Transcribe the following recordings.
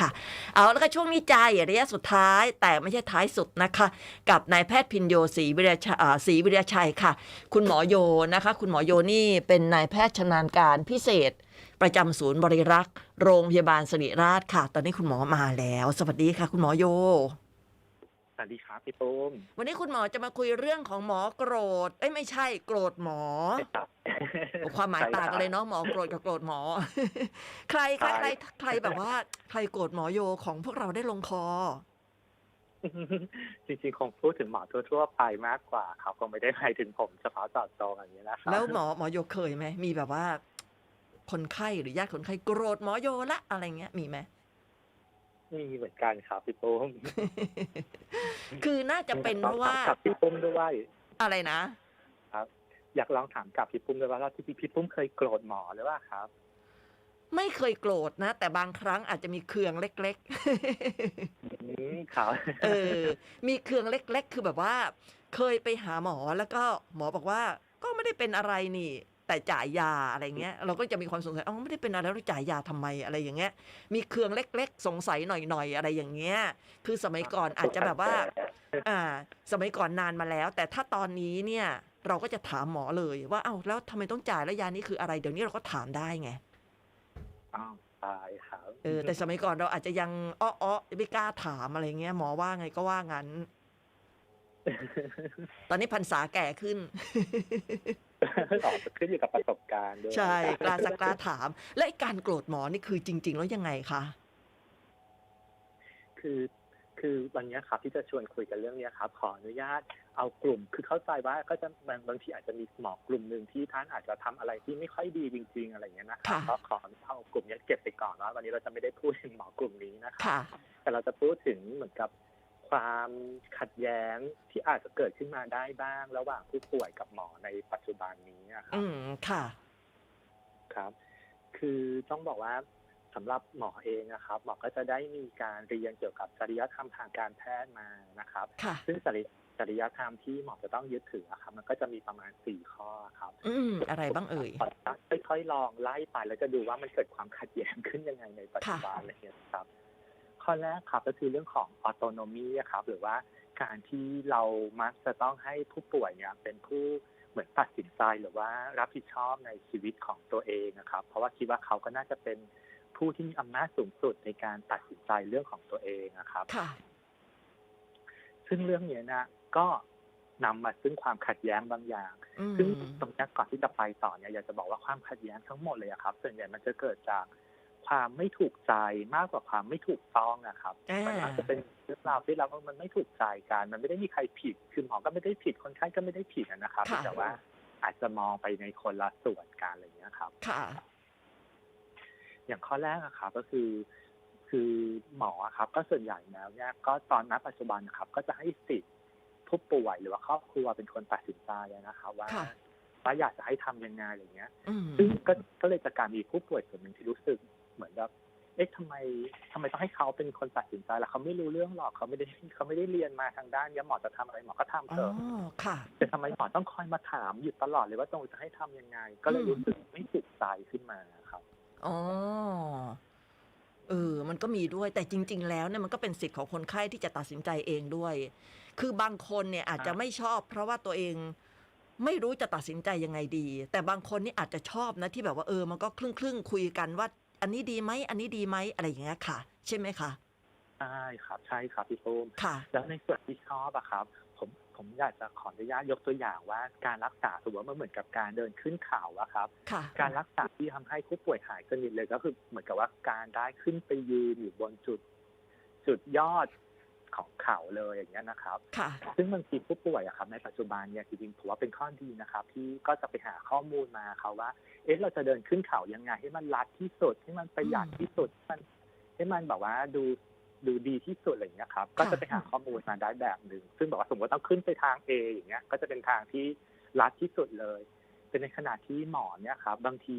ค่ะ เอาแล้วก็ช่วงนี้ใจระยะสุดท้ายแต่ไม่ใช่ท้ายสุดนะคะ กับนายแพทย์พินโยศรีวิริยชัยศรีวิริยชัยค่ะ คุณหมอโยนะคะ คุณหมอโยนี่เป็นนายแพทย์ชำนาญการพิเศษ ประจำศูนย์บริรักษ์ โรงพยาบาลสิริราชค่ะ ตอนนี้คุณหมอมาแล้ว สวัสดีค่ะ คุณหมอโย วัสดีครับพี่ปุ้มวันนี้คุณหมอจะมาคุยเรื่องของหมอโกรธ เอ้ยไม่ใช่โกรธหมอครับโอ้ความหมายต่างกันเลยเนาะหมอโกรธกับโกรธหมอ ใครคะใครใครแบบว่าใครโกรธหมอโยของพวกเราได้ลงคอ จริงๆคงพูดถึงหมอทั่วๆไปมากกว่าครับคงไม่ได้หมายถึงผมเฉพาะเจาะจงอย่างนี้นะครับแล้วหมอหมอโยเคยไหมมีแบบว่า คนไข้หรือญาติคนไข้โกรธหมอโยละอะไรเงี้ยมีไหม มีเหมือนกันครับพี่ปุ้มคือน่าจะเป็นเพราะว่ากับพี่ปุ้มด้วยอะไรนะอยากลองถามกับพี่ปุ้มด้วยว่าที่พี่ปุ้มเคยโกรธหมอหรือว่าครับ ไม่เคยโกรธนะ แต่บางครั้งอาจจะมีเคืองเล็กอืมครับๆเออ มีเคืองเล็ก ๆ คือแบบว่า เคยไปหาหมอแล้วก็หมอบอกว่า ก็ไม่ได้เป็นอะไรนี่ แต่จ่ายยาอะไรเงี้ยเราก็จะมีความสงสัยอ๋อไม่ได้เป็นอะไรแล้วจ่ายยาทำไมอะไรอย่างเงี้ย มีเคืองเล็ก ๆ สงสัยหน่อยๆอะไรอย่างเงี้ย คือสมัยก่อนอาจจะแบบว่า อ่า สมัยก่อนนานมาแล้ว แต่ถ้าตอนนี้เนี่ย เราก็จะถามหมอเลยว่าเอ้าแล้วทำไมต้องจ่ายแล้วยานี้คืออะไร เดี๋ยวนี้เราก็ถามได้ไงอ้าวตายครับเออแต่สมัยก่อนเราอาจจะยังอ้ออ้อไม่กล้าถามอะไรเงี้ย หมอว่าไงก็ว่างั้น ตอนนี้พรรษาแก่ขึ้น ออกขึ้นอยู่กับประสบการณ์ด้วยใช่กล้าสักกล้าถาม และไอ้การโกรธหมอนี่คือจริง ๆ แล้วยังไงคะคือคือวันนี้ครับที่จะชวนคุยกันเรื่องเนี้ยครับขออนุญาตเอากลุ่ม คือเข้าใจว่าก็จะบางบางทีอาจจะมีหมอกลุ่มหนึ่งที่ท่านอาจจะทำอะไรที่ไม่ค่อยดีจริง ๆ อะไรอย่างเงี้ยนะครับค่ะก็ขอเอากลุ่มเนี้ยเก็บไปก่อนว่าวันนี้เราจะไม่ได้พูดถึงหมอกลุ่มนี้นะครับค่ะแต่เราจะพูดถึงเหมือนกับ ความขัดแย้งที่อาจจะเกิดขึ้นมาได้บ้าง ระหว่างผู้ป่วยกับหมอในปัจจุบันนี้นะครับอืมค่ะ ครับ คือต้องบอกว่าสำหรับหมอเองนะครับ หมอก็จะได้มีการเรียนเกี่ยวกับจริยธรรมทางการแพทย์มานะครับค่ะซึ่งจริจริยธรรมที่หมอจะต้องยึดถืออะครับมันก็จะมีประมาณสี่ข้อครับ อืมอะไรบ้างเอ่ยขอค่อยๆลองไล่ไปแล้วจะดูว่ามันเกิดความขัดแย้งขึ้นยังไงในปัจจุบันอะไรอย่างเงี้ยครับ ข้อแรกครับก็คือเรื่องของออโตโนมีครับหรือว่าการที่เรามักจะต้องให้ผู้ป่วยเนี่ยเป็นผู้เหมือนตัดสินใจหรือว่ารับผิดชอบในชีวิตของตัวเองนะครับ เพราะว่าคิดว่าเขาก็น่าจะเป็นผู้ที่มีอำนาจสูงสุดในการตัดสินใจเรื่องของตัวเองนะครับค่ะซึ่งเรื่องเนี้ยนะก็นำมาซึ่งความขัดแย้งบางอย่างอืมซึ่งตรงนี้ก่อนที่จะไปต่อเนี่ยอยากจะบอกว่าความขัดแย้งทั้งหมดเลยอะครับ ส่วนใหญ่มันจะเกิดจาก ความไม่ถูกใจมากกว่าความไม่ถูกต้องนะครับอ่ามัมันอาจจะเป็นเรื่องราวที่เราว่ามันไม่ถูกใจกันมันไม่ได้มีใครผิดคือหมอก็ไม่ได้ผิดคนไข้ก็ไม่ได้ผิดอะนะครับค่ะแต่ว่าอาจจะมองไปในคนละส่วนกันอะไรอย่างเงี้ยครับค่ะอย่างข้อแรกอะครับก็คือคือหมออะครับ ก็ส่วนใหญ่แล้วเนี่ยก็ตอนนับปัจจุบันนะครับ ก็จะให้สิทธิ์ผู้ป่วยหรือว่าครอบครัวเป็นคนตัดสินใจนะครับว่าค่ะว่าอยากจะให้ทำยังไงอะไรเงี้ยอืมซึ่งก็ก็เลยจากการมีผู้ป่วยส่วนหนึ่งที่รู้สึก เหมือนแบบเอ๊ะทำไมทำไมต้องให้เขาเป็นคนตัดสินใจล่ะเขาไม่รู้เรื่องหรอกเขาไม่ได้เขาไม่ได้เรียนมาทางด้านเนี้ยหมอจะทำอะไรหมอก็ทำอ๋เถออะค่ะแต่ทำไมหมอต้องคอยมาถามอยู่ตลอดเลยว่าตรงจะให้ทำยังไง ก็เลยอืมรู้สึกไม่ถูกใจขึ้นมาครับอ๋อเออ มันก็มีด้วย แต่จริง ๆ แล้วเนี่ยมันก็เป็นสิทธิ์ของคนไข้ที่จะตัดสินใจเองด้วย คือบางคนเนี่ยอาจจะไม่ชอบ เพราะว่าตัวเองไม่รู้จะตัดสินใจยังไงดี แต่บางคนนี่อาจจะชอบนะที่แบบว่าเออ มันก็ครึ่งครึ่งๆคุยกันว่า อันนี้ดีไหมอันนี้ดีไหมอะไรอย่างเงี้ยค่ะ ใช่ไหมคะใช่ครับใช่ครับพี่ปุ้มค่ะ แล้วในส่วนที่ชอบอะครับ ผมผมอยากจะขออนุญาตยกตัวอย่างว่าการรักษาถือว่ามันเหมือนกับการเดินขึ้นเขาอะครับ ค่ะ การรักษาที่ทำให้ผู้ป่วยหายสนิทเลยก็คือเหมือนกับว่าการได้ขึ้นไปยืนอยู่บนจุด จุดยอด ของเขาเลยอย่างเงี้ยนะครับค่ะซึ่งบางทีผู้ป่วยอะครับในปัจจุบันเนี่ยจริงๆผมว่าเป็นข้อดีนะครับ ที่ก็จะไปหาข้อมูลมาครับว่า เอ๊ะเราจะเดินขึ้นเขายังไง ให้มันรัดที่สุดให้มันประหยัดที่สุดให้มันให้มันแบบว่าดูดูดีที่สุดอะไรอย่างเงี้ยครับ ก็จะไปหาข้อมูลมาได้แบบหนึ่งซึ่งบอกว่าสมมติว่าต้องขึ้นไปทาง A อย่างเงี้ย ก็จะเป็นทางที่รัดที่สุดเลย เป็นในขณะที่หมอเนี่ยครับบางที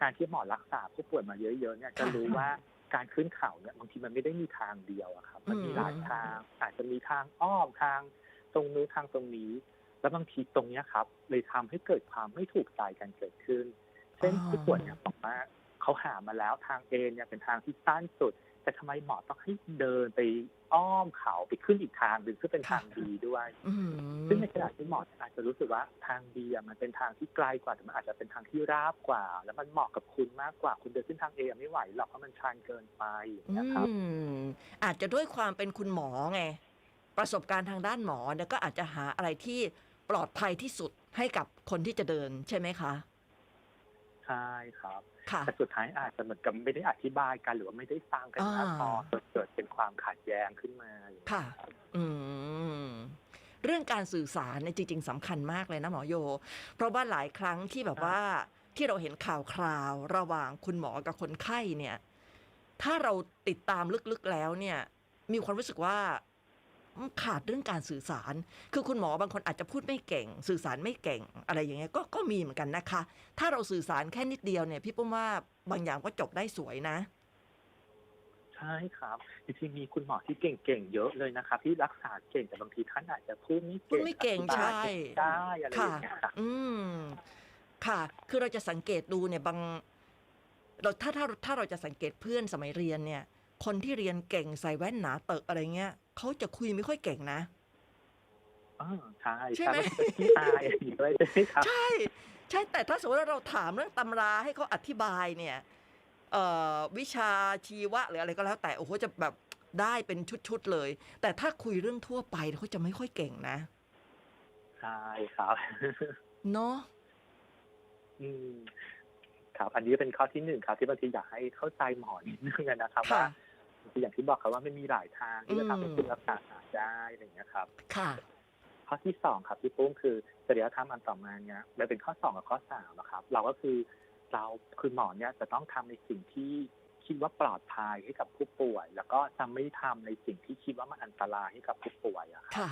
การที่หมอรักษาผู้ป่วยมาเยอะๆเนี่ยจะรู้ว่า การขึ้นเขาเนี่ยบางทีมันไม่ได้มีทางเดียวอะครับมันมีหลายทาง อาจจะมีทางอ้อมทางตรงนู้นทางตรงนี้ แล้วบางทีตรงเนี้ยครับ เลยทำให้เกิดความไม่ถูกใจกันเกิดขึ้น เช่นอ๋อผู้ป่วยเนี่ยบอกว่าเขาหามาแล้วทางเอเนี่ยเป็นทางที่สั้นสุด แต่แต่ทำไมหมอต้องให้เดินไปอ้อมเขาไปขึ้นอีกทางหนึ่งซึ่งเป็นค่ะทางดีด้วยอืมซึ่งในขณะที่หมออาจจะรู้สึกว่าทางดีอะมันเป็นทางที่ไกลกว่าแต่มันอาจจะเป็นทางที่ราบกว่า แล้วมันเหมาะกับคุณมากกว่าคุณเดินขึ้นทางเอไม่ไหวหรอกเพราะมันชันเกินไปอย่างอืเงี้ยครับมอาจจะด้วยความเป็นคุณหมอไงประสบการณ์ทางด้านหมอเนี่ยก็อาจจะหาอะไรที่ปลอดภัยที่สุดให้กับคนที่จะเดินใช่ไหมคะ ใช่ครับค่ะ แต่สุดท้ายอาจจะเหมือนกับไม่ได้อธิบายกันหรือว่าไม่ได้ฟังกันมากพออ่า จนเกิดเป็นความขัดแย้งขึ้นมาอย่างเงี้ย ค่ะรับอืม เรื่องการสื่อสารเนี่ยจริง ๆสำคัญมากเลยนะหมอโย เพราะว่าหลายครั้งที่แบบว่าที่เราเห็นข่าวคราวระหว่างคุณหมอกับคนไข้เนี่ย ถ้าเราติดตามลึกๆแล้วเนี่ย มีความรู้สึกว่า ขาดเรื่องการสื่อสาร คือคุณหมอบางคนอาจจะพูดไม่เก่ง สื่อสารไม่เก่งอะไรอย่างเงี้ยก็ก็มีเหมือนกันนะคะ ถ้าเราสื่อสารแค่นิดเดียวเนี่ย พี่ปุ้มว่าบางอย่างก็จบได้สวยนะใช่ครับจริงๆมีคุณหมอที่เก่งๆเยอะเลยนะครับที่รักษาเก่งแต่บางทีท่านอาจจะพูดไม่พูเก่ดงไม่เก่งอธิบายใช่ไม่ได้อะไรอค่ะย่างเงี้ยครับอืมค่ะ คือเราจะสังเกตดูเนี่ยบาง เราถ้าถ้าถ้าเราจะสังเกตเพื่อนสมัยเรียนเนี่ย คนที่เรียนเก่งใส่แว่นหนาเตอะอะไรเงี้ย เขาจะคุยไม่ค่อยเก่งนะอ่าใช่ใช่ใช่ไหมมันเป็นที่อายอะไรอย่างงี้ด้วยใช่ไหมครับใช่ ใช่แต่ถ้าสมมติว่าเราถามเรื่องตำราให้เขาอธิบายเนี่ยเอ่อวิชาชีวะหรืออะไรก็แล้ว แต่โอ้โหจะแบบได้เป็นชุดๆเลย แต่ถ้าคุยเรื่องทั่วไปเขาจะไม่ค่อยเก่งนะใช่ครับเนาะอืมครับ อันนี้เป็นข้อที่หนึ่งครับ ที่บางทีอยากให้เข้าใจหมอนิดนึงนะครับค่ะว่า บางทีอย่างที่บอกครับว่าไม่มีหลายทางที่จะทำให้อืมคุณรักษาหายได้อะไรอย่างเงี้ยครับ ค่ะ ข้อที่สองครับพี่ปุ้มคือจริยธรรมอันต่อมาเนี่ยมันเป็นข้อสองกับข้อสามนะครับ เราก็คือเราคือหมอเนี่ยจะต้องทำในสิ่งที่คิดว่าปลอดภัยให้กับผู้ป่วย แล้วก็จะไม่ทำในสิ่งที่คิดว่ามันอันตรายให้กับผู้ป่วยอะครับค่ะ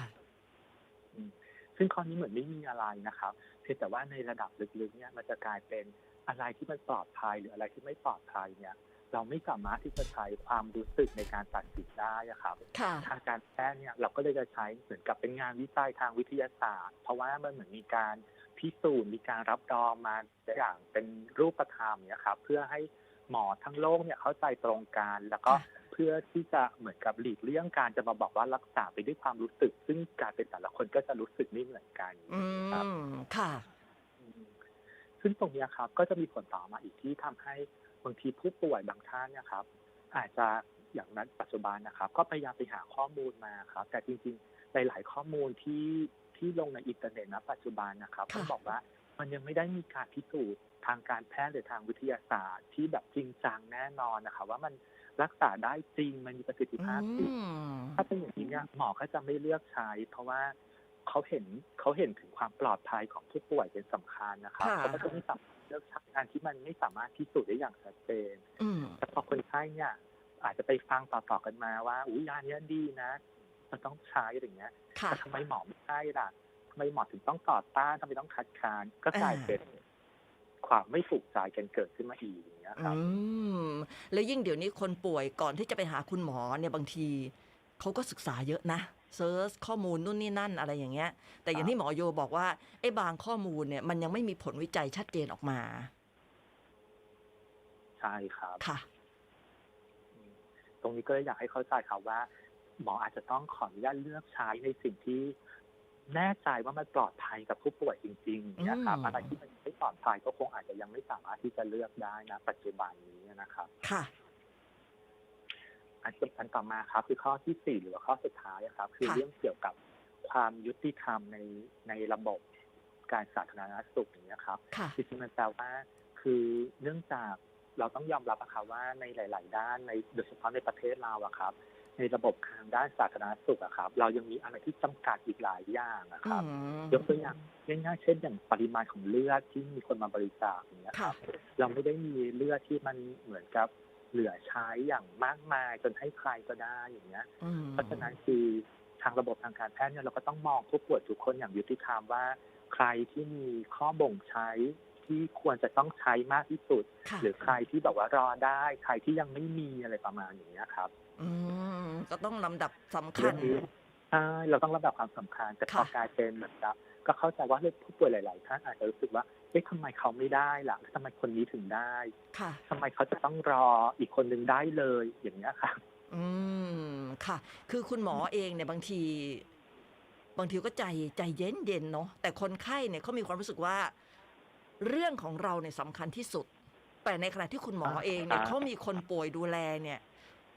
อืมซึ่งข้อนี้เหมือนไม่มีอะไรนะครับ เพียงแต่ว่าในระดับลึกๆเนี่ยมันจะกลายเป็นอะไรที่มันปลอดภัยหรืออะไรที่ไม่ปลอดภัยเนี่ย เราไม่สามารถที่จะใช้ความรู้สึกในการตัดสินได้อะครับค่ะทางการแพทย์เนี่ยเราก็เลยจะใช้เหมือนกับเป็นงานวิจัยทางวิทยาศาสตร์ เพราะว่ามันเหมือนมีการพิสูจน์มีการรับรองมาอย่างเป็นรูปธรรมเนี่ยครับเพื่อให้หมอทั้งโลกเนี่ยเข้าใจตรงกันแล้วก็ค่ะเพื่อที่จะเหมือนกับหลีกเลี่ยงการจะมาบอกว่ารักษาไปด้วยความรู้สึก ซึ่งการเป็นแต่ละคนก็จะรู้สึกไม่เหมือนกันอืครับมค่ะอืมซึ่งตรงเนี้ยครับ ก็จะมีผลต่อมาอีกที่ทำให้ บางทีผู้ป่วยบางท่านเนี่ยครับ อาจจะอย่างนั้นปัจจุบันนะครับ ก็พยายามไปหาข้อมูลมาครับ แต่จริงๆหลายๆข้อมูลที่ที่ลงในอินเทอร์เน็ตนะปัจจุบันนะครับค่ะต้องบอกว่ามันยังไม่ได้มีการพิสูจน์ทางการแพทย์หรือทางวิทยาศาสตร์ที่แบบจริงจังแน่นอนนะครับว่ามันรักษาได้จริงมันมีประสิทธิภาพจริงอืมถ้าเป็นอย่างนี้เนี่ยหมอก็จะไม่เลือกใช้ เพราะว่าเขาเห็นเขาเห็นถึงความปลอดภัยของผู้ป่วยเป็นสำคัญนะครับค่ะเขาก็จะไม่สามารถ เลือกใช้อันที่มันไม่สามารถพิสูจน์ได้อย่างชัดเจนอืมแต่พอคนไข้เนี่ยอาจจะไปฟังต่อๆกันมาว่าอุ้ยยาเนี้ยดีนะมันต้องใช้อะไรอย่างเงี้ยค่ะแต่ทำไมหมอไม่ใช่ล่ะทำไมหมอถึงต้องต่อต้านทำไมต้องคัดค้านก็กลายอ่าเป็นความไม่ถูกใจกันเกิดขึ้นมาอีกอย่างเงี้ยครับอืมแล้วยิ่งเดี๋ยวนี้คนป่วยก่อนที่จะไปหาคุณหมอเนี่ยบางทีเขาก็ศึกษาเยอะนะ เซิร์ชข้อมูลนู่นนี่นั่นอะไรอย่างเงี้ย แต่อย่างที่หมอโยบอกว่าไอ้บางข้อมูลเนี่ย มันยังไม่มีผลวิจัยชัดเจนออกมา ใช่ครับค่ะอืมตรงนี้ก็เลยอยากให้เข้าใจครับว่า หมออาจจะต้องขออนุญาตเลือกใช้ในสิ่งที่แน่ใจว่ามันปลอดภัยกับผู้ป่วยจริงๆนะครับอืมอะไรที่มันไม่ปลอดภัยก็คงอาจจะยังไม่สามารถที่จะเลือกได้นะ ปัจจุบันนี้นะครับ ค่ะ อันอันต่อมาครับ คือข้อที่สี่หรือว่าข้อสุดท้ายครับ คือค่ะเรื่องเกี่ยวกับความยุติธรรมในในระบบการสาธารณสุขอย่างนี้ยครับค่ะจริงๆมันแปลว่าคือเนื่องจากเราต้องยอมรับอะครับว่าในหลาย ๆ ด้านในโดยเฉพาะในประเทศเราอะครับ ในระบบทางด้านสาธารณสุขอะครับ เรายังมีอะไรที่จำกัดอีกหลายอย่างนะคอืรับมยกตัวอย่างง่ายๆเช่นอย่างปริมาณของเลือดที่มีคนมาบริจาคอย่างเงี้ยคค่ะรับ เราไม่ได้มีเลือดที่มันเหมือนกับ เหลือใช้อย่างมากมายจนให้ใครก็ได้อย่างเงี้ยอืมเพราะฉะนั้นคือทางระบบทางการแพทย์เนี่ยเราก็ต้องมองผู้ป่วยทุกคนอย่างยุติธรรมว่า ใครที่มีข้อบ่งใช้ที่ควรจะต้องใช้มากที่สุดค่ะหรือใครที่แบบว่ารอได้ ใครที่ยังไม่มีอะไรประมาณอย่างเงี้ยครับ อืมก็ต้องลำดับสำคัเรื่ญองนี้ ใช่เราต้องระดับความสำคัญ แต่พอค่ะกลายเป็นเหมือนกับก็เข้าใจว่าเฮ้ยผู้ป่วยหลาย ๆ ท่านอาจจะรู้สึกว่าเอ๊ะทำไมเขาไม่ได้ล่ะทำไมคนนี้ถึงได้ค่ะทำไมเขาจะต้องรออีกคนนึงได้เลยอย่างเงี้ยค่ะ อืมค่ะ คือคุณหมอเองเนี่ยบางที บางทีก็ใจใจเย็นเย็นๆเนาะแต่คนไข้เนี่ยเขามีความรู้สึกว่า เรื่องของเราเนี่ยสำคัญที่สุด แต่ในขณะที่คุณหมออ่าเองเนี่ยอ่าเขามีคนป่วยดูแลเนี่ย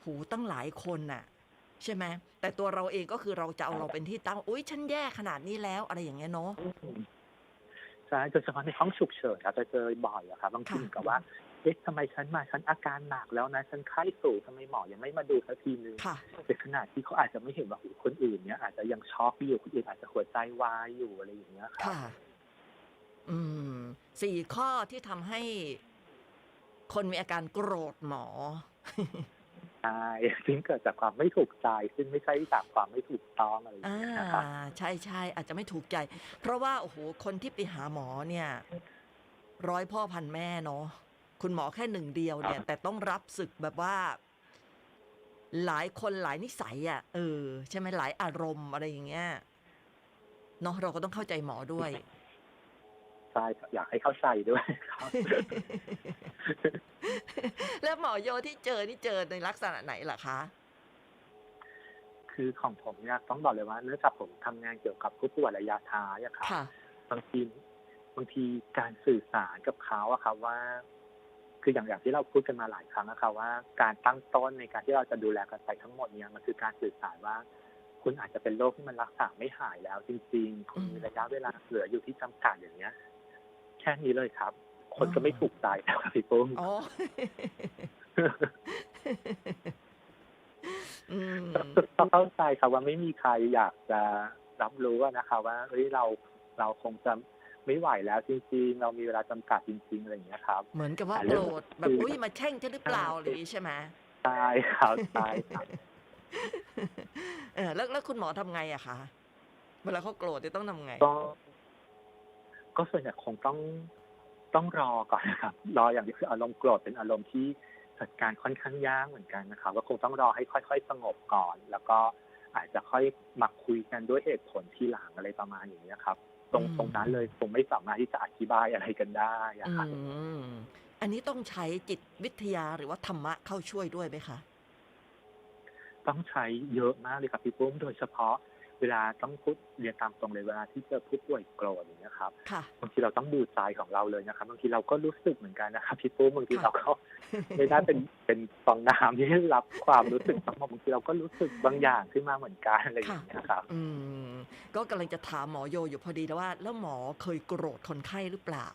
หูตั้งหลายคนน่ะ ใช่ไหม แต่ตัวเราเองก็คือเราจะเอาเราเป็นที่ตั้งอุ้ยฉันแย่ขนาดนี้แล้ว อะไรอย่างเงี้ยเนาะใช่โดยเฉพาะในห้องฉุกเฉินเราจะเจอบ่อยอะครับบางทีค่ะเหมือนกับว่าเอ๊ะทำไมฉันมาฉันอาการหนักแล้วนะ ฉันไข้สูงทำไมหมอยังไม่มาดูสักทีนึงค่ะในขณะที่เขาอาจจะไม่เห็นว่าหูคนอื่นเนี่ยอาจจะยังช็อกอยู่คนอื่นอาจจะหัวใจวายอยู่อะไรอย่างเงี้ยครับค่ะ อืมสี่ข้อที่ทำให้คนมีอาการโกรธหมอ ใช่ซึ่งเกิดจากความไม่ถูกใจ ซึ่งไม่ใช่จากความไม่ถูกต้องอะไรอย่างอ่าเงี้ยนะครับใช่ใช่อาจจะไม่ถูกใจ เพราะว่าโอ้โหคนที่ไปหาหมอเนี่ย ร้อยพ่อพันแม่เนาะคุณหมอแค่หนึ่งเดียวเนี่ย แต่ต้องรับศึกแบบว่า หลายคนหลายนิสัยอะ่ะเออ ใช่ไหมหลายอารมณ์อะไรอย่างเงี้ยเนาะเราก็ต้องเข้าใจหมอด้วย ใช่ครับอยากให้เข้าใจด้วยครับ แล้วหมอโยที่เจอนี่เจอในลักษณะไหนล่ะคะ คือของผมเนี่ยต้องบอกเลยว่าเนื่องจากผมทำงานเกี่ยวกับผู้ป่วยระยะท้ายอะครับค่ะ บางทีบางทีการสื่อสารกับเขาอะครับว่า คืออย่างอย่างที่เราพูดกันมาหลายครั้งนะครับว่าการตั้งต้นในการที่เราจะดูแลกันไปทั้งหมดเนี่ยมันคือการสื่อสารว่า คุณอาจจะเป็นโรคที่มันรักษาไม่หายแล้ว จริง ๆ คุณมีระยะเวลาเหลืออยู่ที่จำกัดอย่างเงี้ย แค่นี้เลยครับ คนก็ไม่ถูกใจนะครับพี่ปุ้มอ๋ออืมต้องเข้าใจครับว่าไม่มีใครอยากจะรับรู้อะนะคะว่าเฮ้ยเราเราคงจะไม่ไหวแล้วจริงๆ เรามีเวลาจำกัดจริงๆอะไรอย่างเงี้ยครับ เหมือนกับว่าแต่โกเรื่รองธแบบคืออุ้ยมาแช่งฉันหรือเปล่าอะไรอย่างนี้ใช่ไหมใช่ครับใช่ครับเออแล้วแล้วคุณหมอทำไงอะคะเวลาเขาโกรธจะต้องทำไงก็ ก็ส่วนใหญ่คงต้องต้องรอก่อนนะครับ รออย่างเดียวคืออารมณ์โกรธเป็นอารมณ์ที่จัดการค่อนข้างยากเหมือนกันนะครับก็คงต้องรอให้ค่อย ๆ สงบก่อน แล้วก็อาจจะค่อยมาคุยกันด้วยเหตุผลทีหลังอะไรประมาณอย่างนี้ยครับ ตรงอืมตรงนั้นเลยคงไม่สามารถที่จะอธิบายอะไรกันได้อะอืครับมอันนี้ต้องใช้จิตวิทยาหรือว่าธรรมะเข้าช่วยด้วยไหมคะ ต้องใช้เยอะมากเลยครับพี่ปุ้มโดยเฉพาะ เวลาต้องพูดเรียนตามตรงเลยเวลาที่เจอผู้ป่วยโกรธอย่างเงี้ยครับค่ะบางทีเราต้องดูใจของเราเลยนะครับบางทีเราก็รู้สึกเหมือนกันนะครับพี่ปุ้มบางทีค่ะเราก็ไม่ได้เป็นเป็นฟองน้ำที่รับความรู้สึกทั้งหมดบางทีเราก็รู้สึกบางอย่างขึ้นมาเหมือนกันอะไรอย่างเงี้ยครับอืมก็กำลังจะถามหมอโยอยู่พอดีแล้วว่า แล้วหมอเคยโกรธคนไข้หรือเปล่า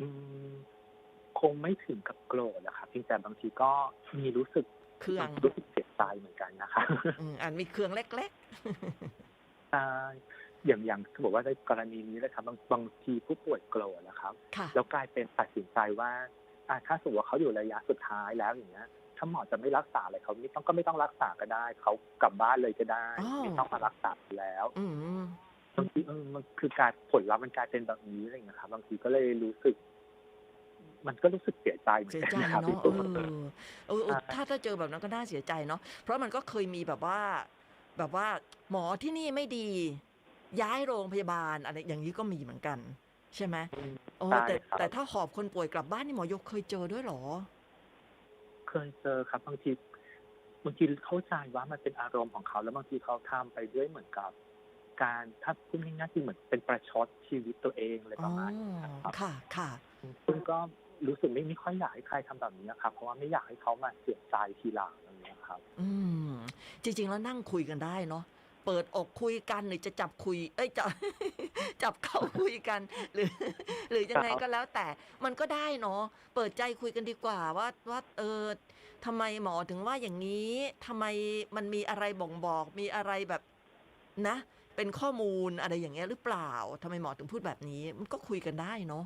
อืมคงไม่ถึงกับโกรธนะครับเพียงแต่บางทีก็มีรู้สึกเครื่องรู้สึก เสียใจเหมือนกันนะครับอืมอันมีเครื่องเล็กใช่อย่างอย่างสมมติว่าในกรณีนี้นะครับบางบางทีผู้ป่วยโกรธนะครับ ๆ ค่ะ แล้วกลายเป็นตัดสินใจว่าอ่าถ้าสมมติว่าเขาอยู่ระยะสุดท้ายแล้วอย่างเงี้ยถ้าหมอจะไม่รักษาอะไรเขาไม่ต้องก็ไม่ต้องรักษาก็ได้ เขากลับบ้านเลยก็ได้อ๋อไม่ต้องมารักษาแล้วอืม บางทีเออมันคือการผลลัพธ์มันกลายเป็นแบบนี้อะไรอย่างเงี้ยครับบางทีก็เลยรู้สึก มันก็รู้สึกเสียใจเหมือนเสียกันใจนะครับเนาะพี่เอตุ้ม อเออเออใช่ถ้าถ้าเจอแบบนั้นก็น่าเสียใจเนาะเพราะมันก็เคยมีแบบว่า แบบว่าหมอที่นี่ไม่ดี ย้ายโรงพยาบาลอะไรอย่างนี้ก็มีเหมือนกัน ใช่ไหมโอ้ใช่แต่ครับ แต่ถ้าหอบคนป่วยกลับบ้านนี่หมอยกเคยเจอด้วยเหรอ เคยเจอครับบางทีบางทีเข้าใจว่ามันเป็นอารมณ์ของเขา แล้วบางทีเขาทำไปด้วยเหมือนกับ การถ้าพูดง่ายๆคือเหมือนเป็นประชดชีวิตตัวเองอะไรปอ๋อระมาณนี้ครับค่ะค่ะ ซึ่งก็ รู้สึกไม่ไม่ค่อยอยากให้ใครทำแบบนี้นะครับ เพราะว่าไม่อยากให้เขามาเสียใจทีหลังอะไรอย่างเงี้ยครับ อืม จริง ๆ แล้วนั่งคุยกันได้เนาะเปิดอกคุยกันหรือจะจับคุย เอ้ยจับจับเข้าคุยกัน หรือ หรือยังไงก็แล้วแต่มันก็ได้เนาะเปิดใจคุยกันดีกว่าว่าว่าเออทำไมหมอถึงว่าอย่างนี้ทำไมมันมีอะไรบ่งบอกมีอะไรแบบนะ เป็นข้อมูลอะไรอย่างเงี้ยหรือเปล่าทำไมหมอถึงพูดแบบนี้ มันก็คุยกันได้เนาะ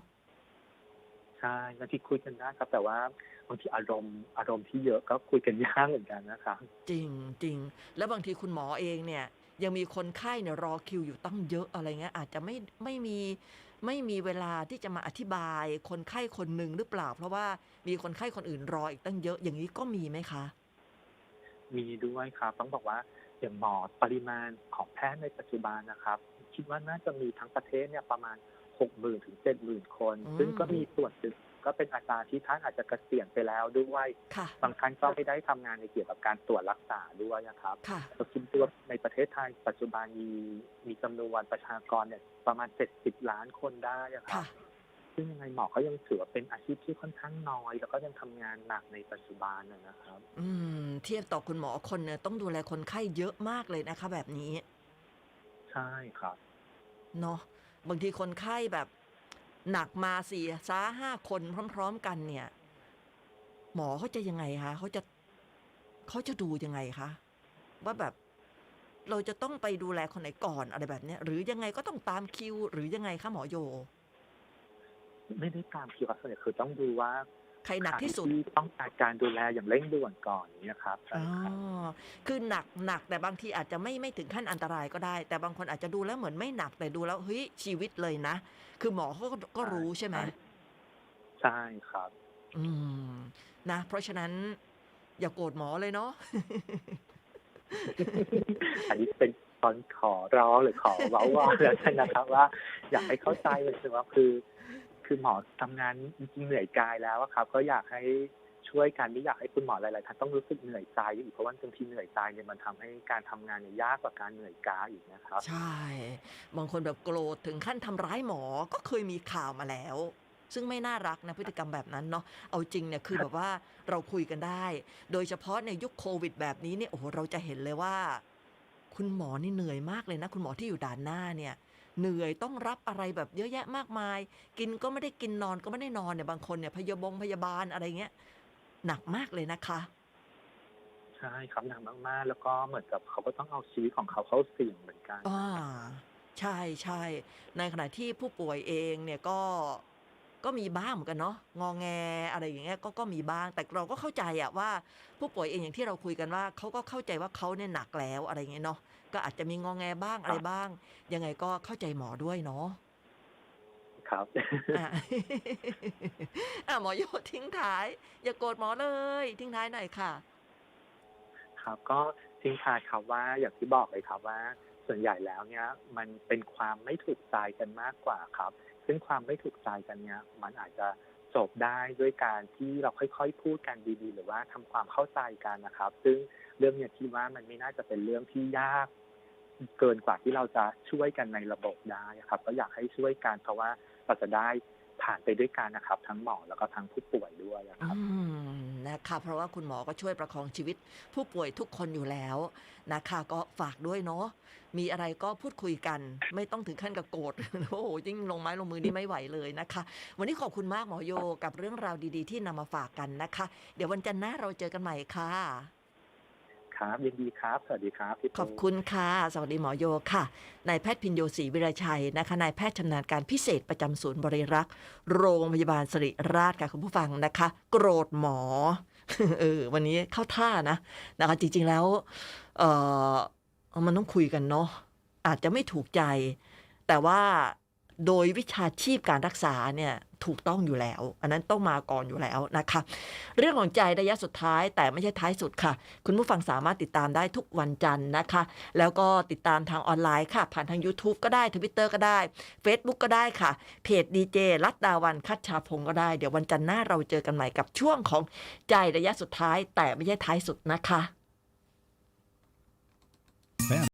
ใช่บางทีคุยกันได้ครับ แต่ว่าบางทีอารมณ์อารมณ์ที่เยอะก็คุยกันยากเหมือนกันนะครับจริงจริงแล้วบางทีคุณหมอเองเนี่ย ยังมีคนไข้เนี่ยรอคิวอยู่ตั้งเยอะอะไรเงี้ยอาจจะไม่ไม่มีไม่มีเวลาที่จะมาอธิบายคนไข้คนหนึ่งหรือเปล่า เพราะว่ามีคนไข้คนอื่นรออีกตั้งเยอะอย่างนี้ก็มีไหมคะ มีด้วยครับ ต้องบอกว่าอย่างหมอปริมาณของแพทย์ในปัจจุบันนะครับ คิดว่าน่าจะมีทั้งประเทศเนี่ยประมาณ หกหมื่นถึงเจ็ดหมื่นคนอืมซึ่งก็มีส่วนหนึ่งก็เป็นอาจารย์ที่ท่านอาจจะเกษียณไปแล้วด้วยค่ะบางท่านก็ไม่ได้ทำงานในเกี่ยวกับการตรวจรักษาด้วยนะครับค่ะเราคิดดูว่าในประเทศไทยปัจจุบันมีมีจำนวนประชากรเนี่ยประมาณ70ล้านคนได้อะครัค่ะบซึ่งยังไงหมอก็ยังถือว่าเป็นอาชีพที่ค่อนข้างน้อย แล้วก็ยังทำงานหนักในปัจจุบันนะนะครับ อืม เทียบต่อคุณหมอคนเนี่ยต้องดูแลคนไข้เยอะมากเลยนะคะ แบบนี้ ใช่ครับ เนาะ บางทีคนไข้แบบหนักมาสี่ซ้าห้าคนพร้อม ๆ กันเนี่ย หมอเขาจะยังไงคะเขาจะเขาจะดูยังไงคะว่าแบบเราจะต้องไปดูแลคนไหนก่อนอะไรแบบเนี้ย หรือยังไงก็ต้องตามคิว หรือยังไงคะหมอโย ไม่ได้ตามคิวครับส่วนใหญ่คือต้องดูว่า ใครหนักที่สุดใครต้องการการดูแลอย่างเร่งด่วนก่อนเนี่ยครับใช่อ๋อครับคือหนักหนักแต่บางทีอาจจะไม่ไม่ถึงขั้นอันตรายก็ได้ แต่บางคนอาจจะดูแล้วเหมือนไม่หนักแต่ดูแล้วเฮ้ยชีวิตเลยนะ คือหมอเขาก็ก็รู้ใช่ไหมใช่ครับ อืมนะ เพราะฉะนั้น อย่าโกรธหมอเลยเนาะอันนี้เป็นตอนขอร้องหรือขอเว้าวอนแล้วกันนะครับว่า อยากให้เข้าใจเลยคือว่าคือ คือหมอทำงานจริงเหนื่อยกายแล้วครับ ก็อยากให้ช่วยกันไม่อยากให้คุณหมอหลายๆท่านต้องรู้สึกเหนื่อยใจอีกเพราะว่าบางทีเหนื่อยใจเนี่ยมันทำให้การทำงานเนี่ยยากกว่าการเหนื่อยกายอีกนะครับ ใช่บางคนแบบโกรธถึงขั้นทำร้ายหมอก็เคยมีข่าวมาแล้ว ซึ่งไม่น่ารักนะพฤติกรรมแบบนั้นเนาะเอาจริงเนี่ยคือแบบว่าเราคุยกันได้ โดยเฉพาะในยุคโควิด แบบนี้เนี่ยโอ้โหเราจะเห็นเลยว่า คุณหมอนี่เหนื่อยมากเลยนะ คุณหมอที่อยู่ด่านหน้าเนี่ย เหนื่อยต้องรับอะไรแบบเยอะแยะมากมาย กินก็ไม่ได้กินนอนก็ไม่ได้นอนเนี่ยบางคนเนี่ยพยาบงพยาบาลอะไรเงี้ยหนักมากเลยนะคะใช่ครับหนักมากๆ แล้วก็เหมือนกับเขาก็ต้องเอาชีวิตของเขาเข้าเสี่ยงเหมือนกันอ่าใช่ใช่ในขณะที่ผู้ป่วยเองเนี่ยก็ ก็มีบ้างเหมือนกันเนาะงองแงอะไรอย่างเงี้ยก็ก็มีบ้าง แต่เราก็เข้าใจอะว่า ผู้ป่วยเองอย่างที่เราคุยกันว่าเขาก็เข้าใจว่าเขาเนี่ยหนักแล้วอะไรอย่างเงี้ยเนาะก็อาจจะมีงองแงบ้างอะไรบ้าง ยังไงก็เข้าใจหมอด้วยเนาะครับอะอะหมอโยทิ้งท้าย อย่าโกรธหมอเลย ทิ้งท้ายหน่อยค่ะ ครับ ก็ทิ้งท้ายครับว่าอย่างที่บอกเลยครับว่า ส่วนใหญ่แล้วเนี่ย มันเป็นความไม่ถูกใจกันมากกว่าครับ ซึ่งความไม่ถูกใจกันเนี่ยมันอาจจะจบได้ด้วยการที่เราค่อยๆ พูดกันดีๆ หรือว่าทำความเข้าใจกันนะครับ ซึ่งเรื่องเนี้ที่ว่ามันไม่น่าจะเป็นเรื่องที่ยากเกินกว่าที่เราจะช่วยกันในระบบได้ครับ ก็อยากให้ช่วยกันเพราะว่าเราจะได้ ผ่านไปด้วยกันนะครับ ทั้งหมอแล้วก็ทั้งผู้ป่วยด้วยนะครับนะคะเพราะว่าคุณหมอก็ช่วยประคองชีวิต ผู้ป่วยทุกคนอยู่แล้วนะคะ ก็ฝากด้วยเนาะมีอะไรก็พูดคุยกัน ไม่ต้องถึงขั้นกับโกรธโอ้โหยิ่งลงไม้ลงมือนี่ไม่ไหวเลยนะคะ วันนี้ขอบคุณมากหมอโยกับเรื่องราวดีๆ ที่นำมาฝากกันนะคะ เดี๋ยววันจันทร์หน้าเราเจอกันใหม่ค่ะ ครับยินดีครับ สวัสดีครับพี่ขอบคุณค่ะ สวัสดีหมอโยค่ะนายแพทย์พินโยศรีวิรชัยนะคะนายแพทย์ชำนาญการพิเศษประจำศูนย์บริรักษ์ โรงพยาบาลสิริราชค่ะคุณผู้ฟังนะคะ โกรธหมอเออวันนี้เข้าท่านะนะคะจริงๆแล้วเออมันต้องคุยกันเนาะอาจจะไม่ถูกใจ แต่ว่า โดยวิชาชีพการรักษาเนี่ยถูกต้องอยู่แล้ว อันนั้นต้องมาก่อนอยู่แล้วนะคะ เรื่องของใจระยะสุดท้ายแต่ไม่ใช่ท้ายสุดค่ะ คุณผู้ฟังสามารถติดตามได้ทุกวันจันทร์นะคะ แล้วก็ติดตามทางออนไลน์ค่ะ ผ่านทาง YouTube ก็ได้ Twitter ก็ได้ Facebook ก็ได้ค่ะ เพจดีเจรัตดาวันคัดชาพงศ์ก็ได้ เดี๋ยววันจันทร์หน้าเราเจอกันใหม่กับช่วงของใจระยะสุดท้ายแต่ไม่ใช่ท้ายสุดนะคะ